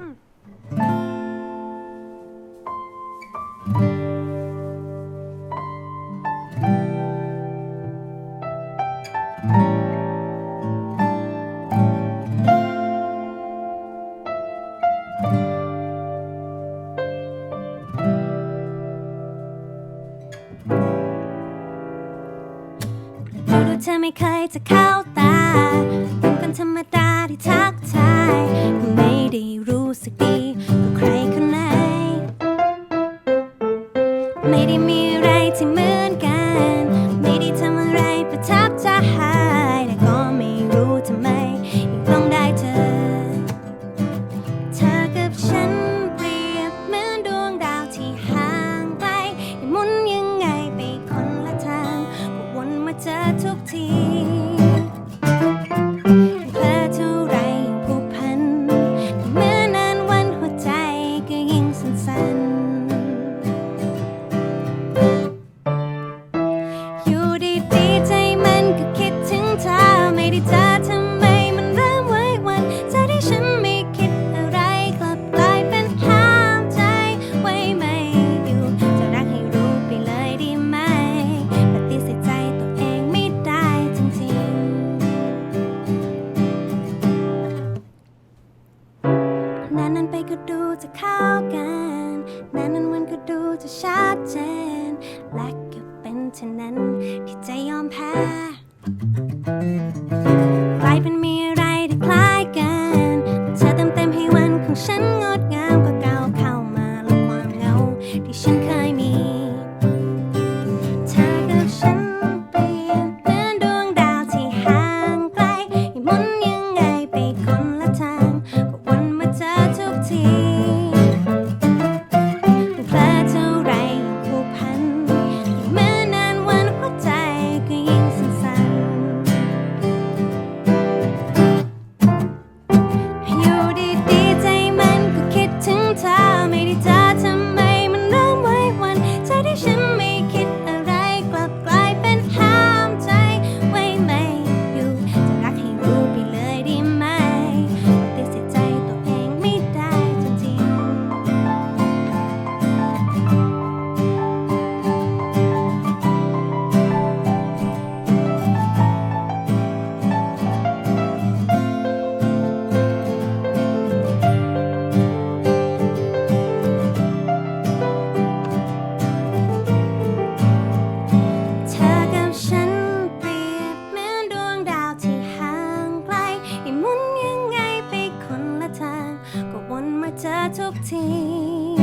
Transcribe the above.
ดูดูเธอไม่เคยจะเข้าตาเป็นคนธรรมดาที่ทักทายก็ไม่ได้รู้ สึกดีกับใครคนไหน ไม่ได้มีอะไรที่เหมือนกัน ไม่ได้ทำอะไรประทับใจแต่ก็ไม่รู้ทำไมยังต้องได้เธอ เธอกับฉันเปรียบเหมือนดวงดาวที่ห่างไกลหมุนยังไงไปคนละทางก็วนมาเจอทุก ดีๆใจมันก็คิดถึงเธอไม่ได้เจอทำไมมันเริ่มไว้วันใจที่ฉันไม่คิดอะไรกลับกลายเป็นห้ามใจไว้ไม่อยู่จะรักให้รู้ไปเลยด้ไหมปฏิเสธใจตัวเองไม่ได้จริงๆนานนั้นไปก็ดูจะเข้ากันนานนั้นวันก็ดูจะชัดเจนและก เท่านั้นที่จะยอมแพ้กลายเป็นมีอะไรที่คล้ายกันเธอเติมเต็มให้วันของฉันงดงาม what I took to.